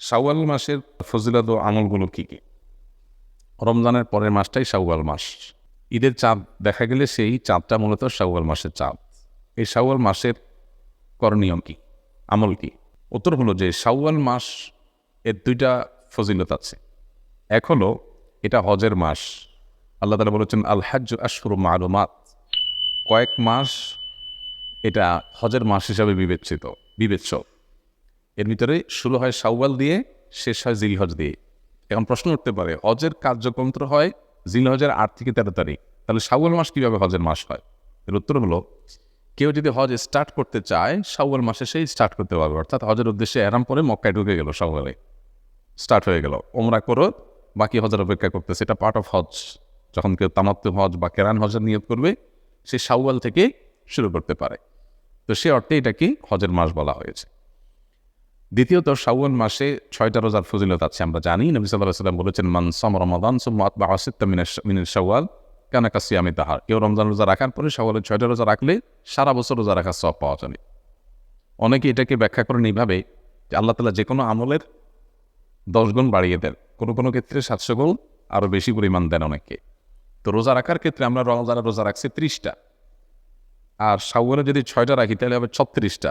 শাওয়াল মাসের ফজিলত ও আমলগুলো কী কী? রমজানের পরের মাসটাই শাওয়াল মাস। ঈদের চাঁদ দেখা গেলে সেই চাঁদটা মূলত শাওয়াল মাসের চাঁদ। এই শাওয়াল মাসের করণীয় কী? আমল কী? উত্তর হলো যে শাওয়াল মাস এর দুইটা ফজিলত আছে। এক হলো এটা হজের মাস। আল্লাহ তালা বলেছেন আল হাজ আশফুর মালুমাত। কয়েক মাস এটা হজের মাস হিসাবে বিবেচিত, বিবেচ্য। এর ভিতরে শুরু হয় শাওয়াল দিয়ে, শেষ হয় জিলহজ দিয়ে। এখন প্রশ্ন উঠতে পারে, হজের কার্যক্রম হয় জিলহজের আট থেকে তেরো তারিখ। তাহলে শাওয়াল মাস কীভাবে হজের মাস হয়? এর উত্তর হলো, কেউ যদি হজ স্টার্ট করতে চায়, শাওয়াল মাসে সেই স্টার্ট করতে পারবে। অর্থাৎ হজের উদ্দেশ্যে এরাম পরে মক্কায় ঢুকে গেল শাওয়ালে। স্টার্ট হয়ে গেল। ওমরা করো, বাকি হজের অপেক্ষা করতেছে। সেটা পার্ট অফ হজ। যখন কেউ তামাত্ম হজ বা কেরান হজের নিয়োগ করবে, সে শাওয়াল থেকে শুরু করতে পারে। তো সে অর্থে এটাকে হজের মাস বলা হয়েছে। দ্বিতীয়ত, শাওয়াল মাসে ছয়টা রোজার ফজিলত আছে, আমরা জানি। নবী সাল্লাহ সাল্লাম বলেছেন, মান সম রমাদান সুম্মাত বা আসিত্তা মিনের শাওয়াল, কেন কাসিয়ামি তাহার। কেউ রমজান রোজা রাখার পরে শাওয়ালের ছয়টা রোজা রাখলে সারা বছর রোজা রাখার সব পাওয়া যাবে। অনেকে এটাকে ব্যাখ্যা করেন এইভাবে যে আল্লাহ তালা যে কোনো আমলের দশ গুণ বাড়িয়ে দেন। কোনো কোনো ক্ষেত্রে সাতশো গুণ আরও বেশি পরিমাণ দেন অনেককে। তো রোজা রাখার ক্ষেত্রে আমরা রমজানের রোজা রাখছি ত্রিশটা। আর শাওয়ালে যদি ছয়টা রাখি, তাহলে হবে ছত্রিশটা।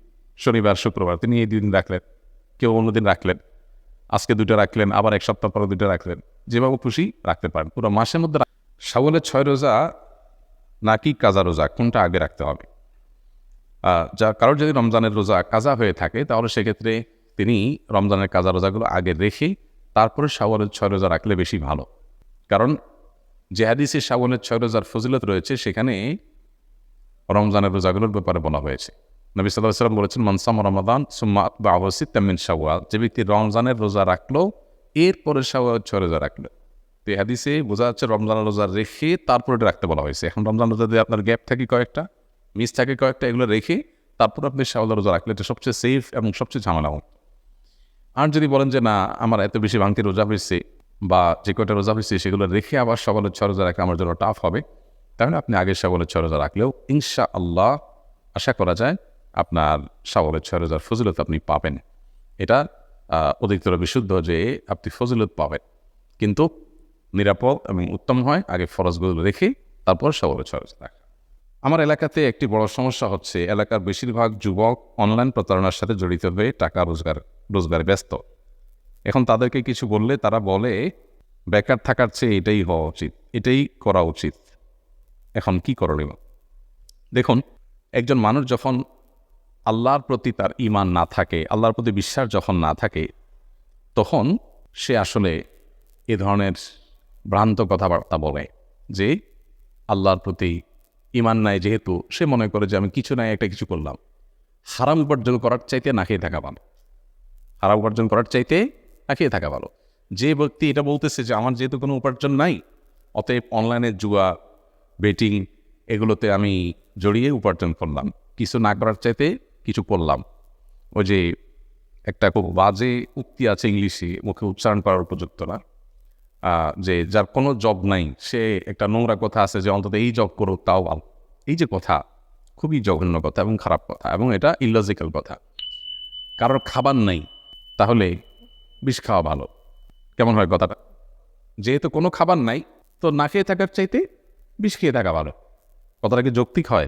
শনিবার, শুক্রবার, তিনি এই দিন রাখলেন, কেউ অন্যদিন রাখলেন, আজকে দুটো রাখলেন, আবার এক সপ্তাহ পরে দুটো রাখলেন, যেভাবে খুশি রাখতে পারেন। পুরো মাসের মধ্যে শাওয়ালের ছয় রোজা নাকি কাজা রোজা, কোনটা আগে রাখতে হবে? যা কারোর যদি রমজানের রোজা কাজা হয়ে থাকে, তাহলে সেক্ষেত্রে তিনি রমজানের কাজা রোজাগুলো আগে রেখে তারপরে শাওয়ালের ছয় রোজা রাখলে বেশি ভালো। কারণ যে শাওয়ালের ছয় রোজার ফজিলত রয়েছে, সেখানে রমজানের রোজাগুলোর ব্যাপারে বলা হয়েছে। নবী সাল্লাহ সাল্লাম বলেছেন মনসাম রমাদান, সুম্মা বা আবসিদ তেমিন শাওয়াল। যে ব্যক্তি রমজানের রোজা রাখল, এরপরে শাওয়াল ছয় রোজা রাখল। তো হাদিসে বোঝা যাচ্ছে রমজানের রোজা রেখে তারপরে এটা রাখতে বলা হয়েছে। এখন রমজান রোজা দিয়ে আপনার গ্যাপ থাকে কয়েকটা, মিস থাকে কয়েকটা, এগুলো রেখে তারপর আপনি শাওয়াল রোজা রাখলে এটা সবচেয়ে সেফ এবং সবচেয়ে ঝামেলা হোক আর যদি বলেন যে, না, আমার এত বেশি ভাঙতি রোজা হয়েছে বা যে কয়টা রোজা হয়েছে, সেগুলো রেখে আবার সকালের ছয় রোজা রাখা আমার জন্য টাফ হবে, তাহলে আপনি আগের সকালের ছয় রোজা রাখলেও ইনশা আল্লাহ আশা করা যায় আপনার সকালের ছয় রোজার ফজিলত আপনি পাবেন। এটা অধিকতর বিশুদ্ধ যে আপনি ফজিলত পাবেন। কিন্তু নিরাপদ এবং উত্তম হয় আগে ফরজগুলো রেখে তারপর সকালের ছয় রোজা রাখা। আমার এলাকাতে একটি বড় সমস্যা হচ্ছে, এলাকার বেশিরভাগ যুবক অনলাইন প্রতারণার সাথে জড়িত হয়ে টাকা রোজগার, রোজগারে ব্যস্ত। এখন তাদেরকে কিছু বললে তারা বলে, বেকার থাকার চেয়ে এটাই হওয়া উচিত, এটাই করা উচিত। এখন কি করণীয়? দেখুন, একজন মানুষ যখন আল্লাহর প্রতি তার ইমান না থাকে, আল্লাহর প্রতি বিশ্বাস যখন না থাকে, তখন সে আসলে এ ধরনের ভ্রান্ত কথাবার্তা বলে যে আল্লাহর প্রতি ইমান নাই যেহেতু সে মনে করে যে আমি কিছু নাই, একটা কিছু করলাম। হারাম উপার্জন করার চাইতে না খেয়ে থাকা ভালো। হারাম উপার্জন করার চাইতে না খেয়ে থাকা ভালো। যে ব্যক্তি এটা বলতেছে যে আমার যেহেতু কোনো উপার্জন নাই, অতএব অনলাইনে জুয়া বেটিং এগুলোতে আমি জড়িয়ে উপার্জন করলাম। কিছু না করার চাইতে কিছু করলাম ওই যে একটা খুব বাজে উক্তি আছে ইংলিশে, মুখে উচ্চারণ করার উপযুক্ত না। যে যার কোনো জব নাই, সে একটা নোংরা কথা আছে যে অন্তত এই জব করো তাও ভালো। এই যে কথা, খুবই জঘন্য কথা এবং খারাপ কথা এবং এটা ইলজিক্যাল কথা। কারোর খাবার নেই, তাহলে বিষ খাওয়া ভালো। কেমন হয় কথাটা? যেহেতু কোনো খাবার নাই, তো না খেয়ে থাকার চাইতে বিষ খেয়ে থাকা ভালো। কথাটা কি যৌক্তিক হয়?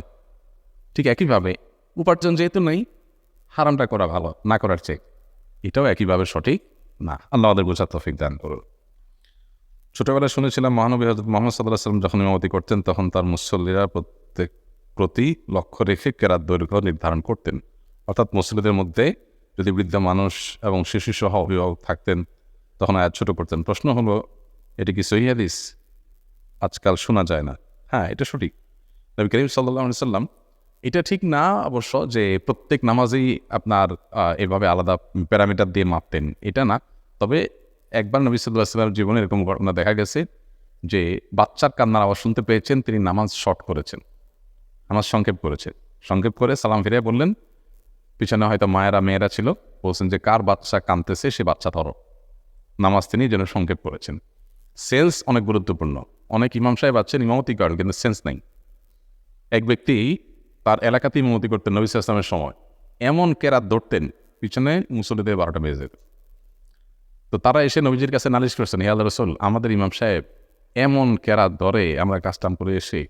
ঠিক একইভাবে উপার্জন যেহেতু নেই, হারামটা করা ভালো, না করার চেয়ে। এটাও একইভাবে সঠিক? না, আল্লাহ আমাদের বোঝার তফিক দান করুন। ছোটবেলায় শুনেছিলাম মহানবী হজরত মোহাম্মদ সাল্লাহ সাল্লাম যখন ইমামতি করতেন, তখন তার মুসল্লিরা প্রত্যেক, প্রতি লক্ষ্য রেখে কেরাত দৈর্ঘ্য নির্ধারণ করতেন। অর্থাৎ মুসল্লিদের মধ্যে যদি বৃদ্ধ মানুষ এবং শিশু সহ অভিভাবক থাকতেন, তখন আয়াত ছোট করতেন। প্রশ্ন হলো, এটি কি সহি হাদিস? আজকাল শোনা যায় না। হ্যাঁ এটা সঠিক। নবী করিম সাল্লাহ সাল্লাম এটা ঠিক না অবশ্য যে প্রত্যেক নামাজেই আপনার এভাবে আলাদা প্যারামিটার দিয়ে মাপতেন। এটা না। তবে একবার নবী সাল্লাহ সাল্লামের জীবনে এরকম ঘটনা দেখা গেছে যে বাচ্চার কান্নার আওয়াজ শুনতে পেয়েছেন, তিনি নামাজ শর্ট করেছেন। নামাজ সংক্ষেপ করেছেন। সংক্ষেপ করে সালাম ফিরে বললেন, পিছনে হয়তো মায়েরা, মেয়েরা ছিল। বলছেন যে কার বাচ্চা কাঁদতেছে, সে বাচ্চা ধরো। নামাজ তিনি যেন সংক্ষেপ করেছেন। সেন্স অনেক গুরুত্বপূর্ণ। অনেক ইমাম সাহেব আছেন, ইমামতি করেন, কিন্তু সেন্স নাই। এক ব্যক্তি তার এলাকাতে ইমামতি করতেন নবী ইসলামের সময়। এমন কেরাত ধরতেন, পিছনে মুসলিদের বারোটা বেজে যেত। তো তারা এসে নবীজির কাছে নালিশ করছেন, হে আল্লাহ রসুল, আমাদের ইমাম সাহেব এমন কেরাত ধরে আমরা কাস্টাম করে এসে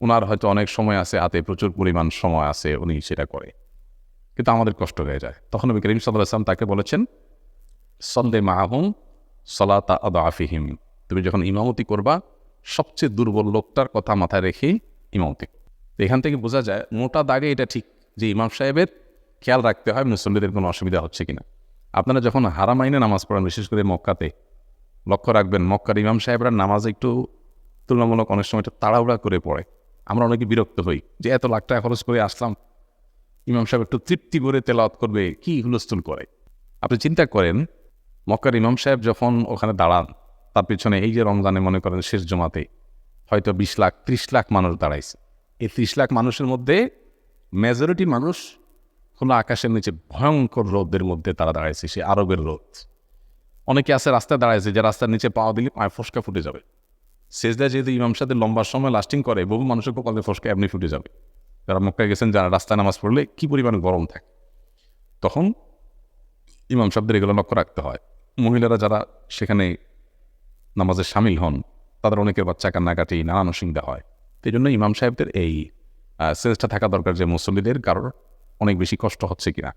ওনার হয়তো অনেক সময় আছে, হাতে প্রচুর পরিমাণ সময় আছে, উনি সেটা করে। কিন্তু আমাদের কষ্ট হয়ে যায়। তখন নবী করিম সাল্লাহ আসলাম তাকে বলেছেন সন্দে মাহুম সলাতা আফিহিম তুমি যখন ইমামতি করবা, সবচেয়ে দুর্বল লোকটার কথা মাথায় রেখে ইমামতি এখান থেকে বোঝা যায় মোটা দাগে এটা ঠিক যে ইমাম সাহেবের খেয়াল রাখতে হয় মুসল্লিদের কোনো অসুবিধা হচ্ছে কিনা। আপনারা যখন হারামাইনে নামাজ পড়েন, বিশেষ করে মক্কাতে, লক্ষ্য রাখবেন মক্কার ইমাম সাহেবরা নামাজ একটু তুলনামূলক অনেক সময় একটু তাড়াহুড়া করে পড়ে। আমরা অনেকে বিরক্ত হই যে এত লাখ টাকা খরচ করে আসলাম, ইমাম সাহেব একটু তৃপ্তি করে তেলাওয়াত করবে, কি হুলস্থুল করে? আপনি চিন্তা করেন, মক্কার ইমাম সাহেব যখন ওখানে দাঁড়ান, তার পিছনে এই যে রমজানে মনে করেন শেষ জমাতে হয়তো বিশ লাখ, ত্রিশ লাখ মানুষ দাঁড়াইছে। এই ত্রিশ লাখ মানুষের মধ্যে মেজরিটি মানুষ খোলা আকাশের নিচে ভয়ঙ্কর রোদের মধ্যে তারা দাঁড়াইছে, সে আরবের রোদ। অনেকে আছে রাস্তায় দাঁড়াইছে, যে রাস্তার নিচে পাওয়া দিলে পায়ে ফসকা ফুটে যাবে। শেষদা যেহেতু ইমাম সাহেবের লম্বা সময় লাস্টিং করে, বহু মানুষের কপালে ফসকা এমনি ফুটে যাবে। যারা মক্কায় গেছেন, যারা রাস্তায় নামাজ পড়লে কি পরিমাণ গরম থাকে? তখন ইমাম সাহেবদের এগুলো লক্ষ্য রাখতে হয়। মহিলারা যারা সেখানে নামাজে সামিল হন, তাদের অনেকের বাচ্চা কান্নাকাটি নানান অসুবিধা হয়। সেই জন্য ইমাম সাহেবদের এই সেন্সটা থাকা দরকার যে মুসল্লিদের, কারোর অনেক বেশি কষ্ট হচ্ছে কিনা,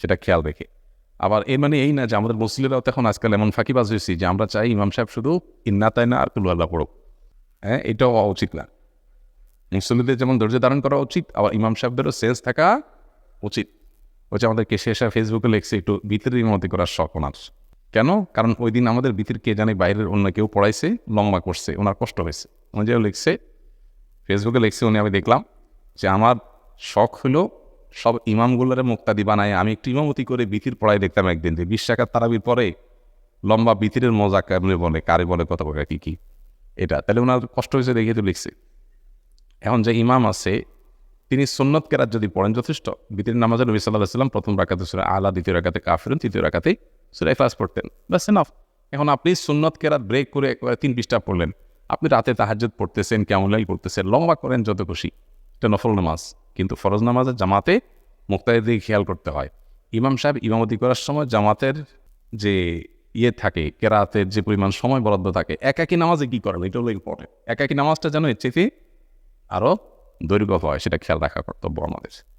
সেটা খেয়াল রেখে। আবার এর মানে এই না যে আমাদের মুসলিমরাও এখন আজকাল এমন ফাঁকিবাজ হয়েছি যে আমরা চাই ইমাম সাহেব শুধু ইন্না তাই না আর তুলু আল্লাহ পড়ুক। হ্যাঁ এটাও হওয়া উচিত না। মুসলিমদের যেমন ধৈর্য ধারণ করা উচিত, আবার ইমাম সাহেবদেরও সেন্স থাকা উচিত। হচ্ছে কেসে এসে ফেসবুকে লেখছে, একটু ভিতরের মতো করার শখ ওনার। কেন? কারণ ওই দিন আমাদের ভিতর কে জানে বাইরের অন্য কেউ পড়াইছে, লম্বা করছে, ওনার কষ্ট হয়েছে। উনি যে লিখছে ফেসবুকে লিখছে উনি আমি দেখলাম যে আমার শখ হলো সব ইমামগুলোরে মুক্তাদি বানায়। আমি একটু ইমামতি করে বিতির পড়াই দেখতাম একদিন যে বিশ টাকার তারাবির পরে লম্বা বিতিরের মজা কেমনি বলে, কারে বলে, কত বলে কী কী? এটা। তাহলে ওনার কষ্ট হয়েছে দেখে তো লিখছে। এখন যে ইমাম আছে, তিনি সন্ন্যত কেরাত যদি পড়েন যথেষ্ট। বিতির নামাজে নবী সাল্লাহ সাল্লাম প্রথম রাখাতে সুরা আলা, দ্বিতীয় রাখাতে কাফিরুন, তৃতীয় রাখাতে সুরা ইখলাস পড়তেন। ব্যাস এনাফ এখন আপনি সুন্নত কেরাত ব্রেক করে একবারে তিন পৃষ্ঠা পড়লেন। আপনি রাতে তাহাজ্জুদ পড়তেছেন, কেমন লাইল পড়তেছেন? লম্বা করেন, যত খুশি। এটা নফল নামাজ। কিন্তু ফরজ নামাজের জামাতে মুক্তাদের দিকে খেয়াল করতে হয়। ইমাম সাহেব ইমামতি করার সময় জামাতের যে ইয়ে থাকে, কেরাতের যে পরিমাণ সময় বরাদ্দ থাকে, একাকি নামাজে কী করেন? এটা হলো ইম্পর্টেন্ট একাকি নামাজটা যেন এর চেয়ে আরও দৈর্ঘ্য হয়, সেটা খেয়াল রাখা কর্তব্য আমাদের।